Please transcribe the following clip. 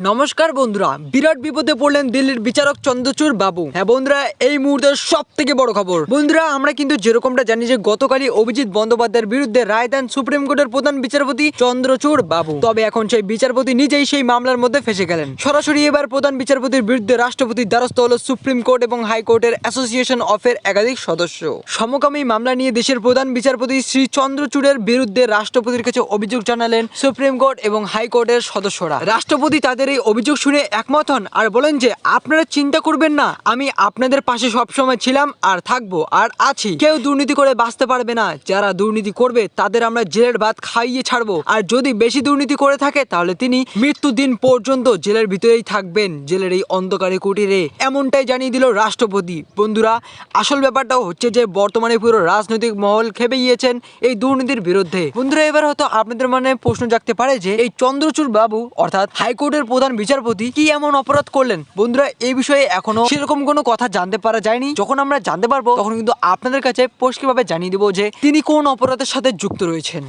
নমস্কার বন্ধুরা, বিরাট বিপদে পড়লেন দিল্লির বিচারক চন্দ্রচূড় বাবু। হ্যাঁ বন্ধুরা, এই মুহূর্তের সব থেকে বড় খবর। বন্ধুরা, আমরা কিন্তু যেরকমটা জানি যে গতকালই অভিজিৎ বন্দ্যোপাধ্যায়ের বিরুদ্ধে রায় দেন সুপ্রিম কোর্টের প্রধান বিচারপতি চন্দ্রচূড় বাবু। তবে এখন সেই বিচারপতি নিজেই সেই মামলার মধ্যে ফেসে গেলেন। সরাসরি এবার প্রধান বিচারপতির বিরুদ্ধে রাষ্ট্রপতির দ্বারস্থ হল সুপ্রিম কোর্ট এবং হাইকোর্টের অ্যাসোসিয়েশন অফের একাধিক সদস্য। সমকামী মামলা নিয়ে দেশের প্রধান বিচারপতি শ্রী চন্দ্রচূড়ের বিরুদ্ধে রাষ্ট্রপতির কাছে অভিযোগ জানালেন সুপ্রিম কোর্ট এবং হাইকোর্টের সদস্যরা। রাষ্ট্রপতি তাদের এই অভিযোগ শুনে একমত হন আর বলেন যে, আপনারা চিন্তা করবেন না, আমি আপনাদের পাশে সবসময় ছিলাম আর থাকব আর আছি। কেউ দুর্নীতি করে বাঁচতে পারবে না। যারা দুর্নীতি করবে, তাদের আমরা জেলের ভাত খাইয়ে ছাড়বো। আর যদি বেশি দুর্নীতি করে থাকে, তাহলে তিনি মৃত্যু দিন পর্যন্ত জেলের ভিতরেই থাকবেন, জেলের এই অন্ধকারে কুটিরে। এমনটাই জানিয়ে দিল রাষ্ট্রপতি। বন্ধুরা, আসল ব্যাপারটা হচ্ছে যে, বর্তমানে পুরো রাজনৈতিক মহল খেপে গিয়েছেন এই দুর্নীতির বিরুদ্ধে। বন্ধুরা, এবার হয়তো আপনাদের মনে প্রশ্ন জাগতে পারে যে, এই চন্দ্রচূড় বাবু, অর্থাৎ হাইকোর্টের প্রধান বিচারপতি কি এমন অপরাধ করলেন? বন্ধুরা, এই বিষয়ে এখনও সেরকম কোনো কথা জানতে পারা যায়নি। যখন আমরা জানতে পারব, তখন কিন্তু আপনাদের কাছে পরিষ্কারভাবে জানিয়ে দেবো যে তিনি কোন অপরাধের সাথে যুক্ত রয়েছেন।